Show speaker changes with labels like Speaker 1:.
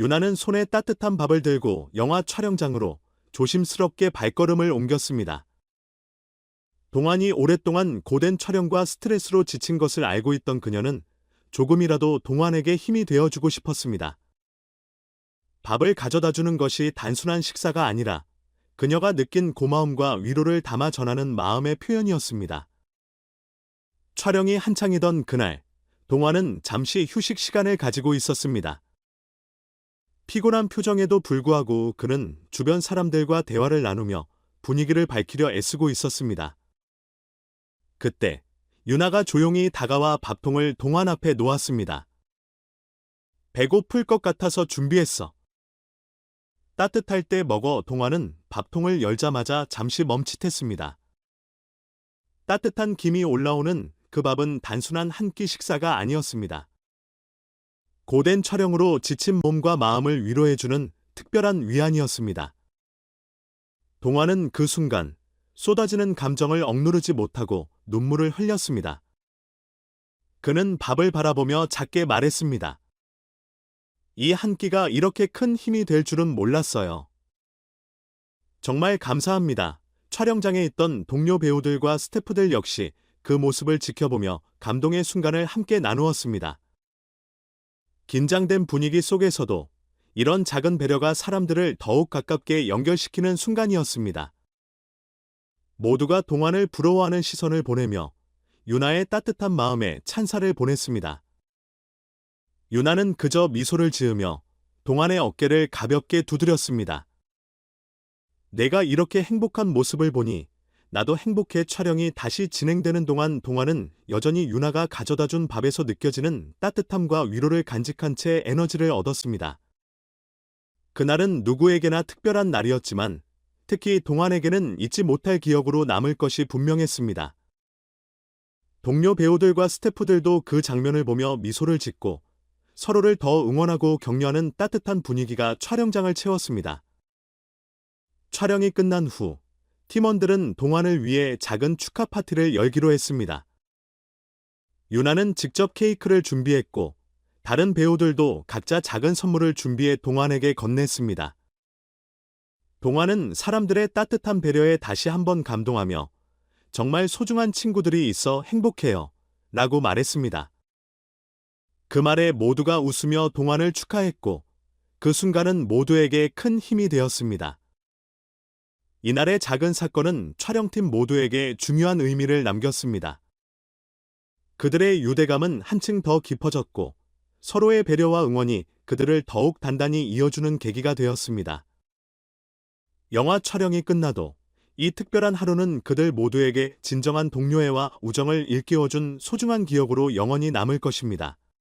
Speaker 1: 유나는 손에 따뜻한 밥을 들고 영화 촬영장으로 조심스럽게 발걸음을 옮겼습니다. 동안이 오랫동안 고된 촬영과 스트레스로 지친 것을 알고 있던 그녀는 조금이라도 동안에게 힘이 되어주고 싶었습니다. 밥을 가져다 주는 것이 단순한 식사가 아니라 그녀가 느낀 고마움과 위로를 담아 전하는 마음의 표현이었습니다. 촬영이 한창이던 그날, 동화는 잠시 휴식 시간을 가지고 있었습니다. 피곤한 표정에도 불구하고 그는 주변 사람들과 대화를 나누며 분위기를 밝히려 애쓰고 있었습니다. 그때 유나가 조용히 다가와 밥통을 동환 앞에 놓았습니다. 배고플 것 같아서 준비했어. 따뜻할 때 먹어 동환은 밥통을 열자마자 잠시 멈칫했습니다. 따뜻한 김이 올라오는 그 밥은 단순한 한 끼 식사가 아니었습니다. 고된 촬영으로 지친 몸과 마음을 위로해주는 특별한 위안이었습니다. 동화는 그 순간 쏟아지는 감정을 억누르지 못하고 눈물을 흘렸습니다. 그는 밥을 바라보며 작게 말했습니다. 이 한 끼가 이렇게 큰 힘이 될 줄은 몰랐어요. 정말 감사합니다. 촬영장에 있던 동료 배우들과 스태프들 역시 그 모습을 지켜보며 감동의 순간을 함께 나누었습니다. 긴장된 분위기 속에서도 이런 작은 배려가 사람들을 더욱 가깝게 연결시키는 순간이었습니다. 모두가 동안을 부러워하는 시선을 보내며 유나의 따뜻한 마음에 찬사를 보냈습니다. 유나는 그저 미소를 지으며 동안의 어깨를 가볍게 두드렸습니다. 내가 이렇게 행복한 모습을 보니 나도 행복해 촬영이 다시 진행되는 동안 동화는 여전히 유나가 가져다 준 밥에서 느껴지는 따뜻함과 위로를 간직한 채 에너지를 얻었습니다. 그날은 누구에게나 특별한 날이었지만 특히 동환에게는 잊지 못할 기억으로 남을 것이 분명했습니다. 동료 배우들과 스태프들도 그 장면을 보며 미소를 짓고 서로를 더 응원하고 격려하는 따뜻한 분위기가 촬영장을 채웠습니다. 촬영이 끝난 후 팀원들은 동환을 위해 작은 축하 파티를 열기로 했습니다. 유나는 직접 케이크를 준비했고 다른 배우들도 각자 작은 선물을 준비해 동환에게 건넸습니다. 동환은 사람들의 따뜻한 배려에 다시 한번 감동하며 정말 소중한 친구들이 있어 행복해요. 라고 말했습니다. 그 말에 모두가 웃으며 동환을 축하했고 그 순간은 모두에게 큰 힘이 되었습니다. 이날의 작은 사건은 촬영팀 모두에게 중요한 의미를 남겼습니다. 그들의 유대감은 한층 더 깊어졌고 서로의 배려와 응원이 그들을 더욱 단단히 이어주는 계기가 되었습니다. 영화 촬영이 끝나도 이 특별한 하루는 그들 모두에게 진정한 동료애와 우정을 일깨워준 소중한 기억으로 영원히 남을 것입니다.